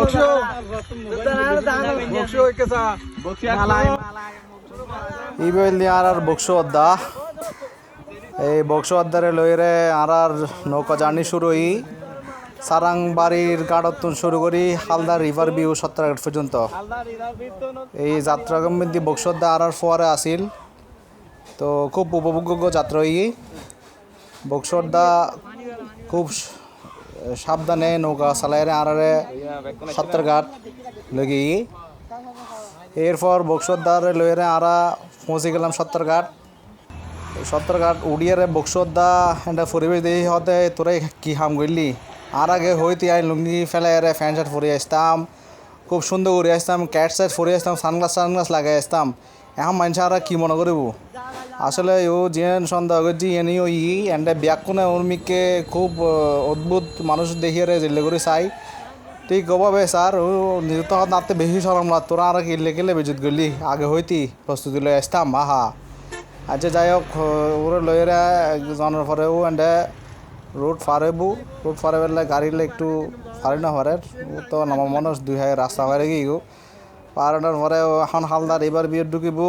বক্সো বক্সো কেসা মালাই ই বললি আর আর বক্সো অদ্দা এই বক্সো অদ্দারে লইরে আর আর নৌকা জার্নি শুরু হই সারাং বাড়ির গাড়তুন শুরু করি হালদা রিভার ভিউ সত্তরঘাট পর্যন্ত। এই যাত্রাগম মধ্যে বক্সোদ্দা আর আর ফোয়ারে আসিল। তো খুব উপভোগ্য যাত্রা। ই বক্সোদ্দা খুব সাবধানে নৌকা চালাইরে আরারে সত্তরঘাট লগি। এরপর বক্সোদ্দার লইরে আরা পৌঁছে গেলাম সত্তরঘাট। সত্তরঘাট উড়িয়ারে বক্সোদ্দা এটা পরিবেশ দেখি হতে তোরাই কি হাম করলি? আর আগে হইতে আই লুঙ্গি ফেলে রে ফ্যান শার্ট পরে আসতাম। খুব সুন্দর করে আসতাম, ক্যাট শার্ট পরে আসতাম, সানগ্লাস সানগ্লাস লাগাই আসতাম। এখন মানুষ আর কি মনে করিব? জিয়ান সন্দেহ করছি এনি ও ই এন্ডে ব্যাকুনে উর্মিকে খুব অদ্ভুত মানুষ দেখিয়ে রে জিল্লে করে চাই। ঠিক গবাবে স্যার, ও নিজে তো নাতে বেশি সরম না তোরা আর কি লেগে বেজুত গলি, আগে হইতি, প্রস্তুতি লই আসতাম, আহা। আচ্ছা যাই হোক ওরে লইরা জনের পরে ও এন্ডে রোড ফারেবু রোড ফারে বেলা গাড়িলে একটু ফারে না ফারে ও তো আমার মানুষ, দুই হাজার রাস্তা ফারে গিয়ে পারানোর পরে এখন হালদার এবার বিয়ে ঢুকিব।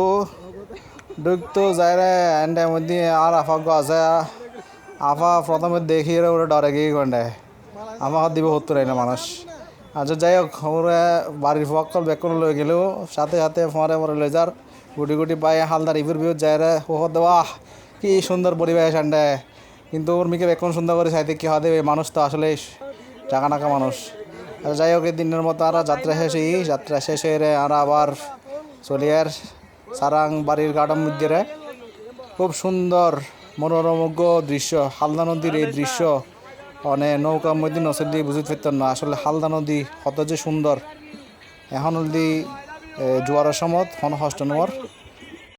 ঢুকতো রে, এন্ডে মধ্যে আর আফা আছে। আফা প্রথমে দেখি ওরা ডরে গিয়ে গন্ডে। আমার হাত দিব হতো না মানুষ। আচ্ছা যাই হোক, ওরা বাড়ির ফকল বেকন লই গেলেও সাথে সাথে ফরে মরে লই যার। গুটি গুটি পাই হালদার ইভুর বিহুত যায় রে। ও দেওয়া কি সুন্দর পরিবেশ আন্ডে কিন্তু ওর মিকে বেকন সুন্দর করে চাইতে কি হবে? মানুষ তো আসলে টাকা নাকা মানুষ। আচ্ছা যাই হোক, এই দিনের মতো আর যাত্রা শেষ হই যাত্রা শেষ হয়ে আর আবার চলি আর। সারাং বাড়ির গার্ডার মধ্যে রে খুব সুন্দর মনোরমজ্ঞ দৃশ্য। হালদা নদীর এই দৃশ্য মানে নৌকা মধ্যে নসের দিয়ে বুঝতে পারতাম না। আসলে হালদা নদী কত যে সুন্দর। এখন হলদি জোয়ারের সময় হন হস্ট নোয়ার।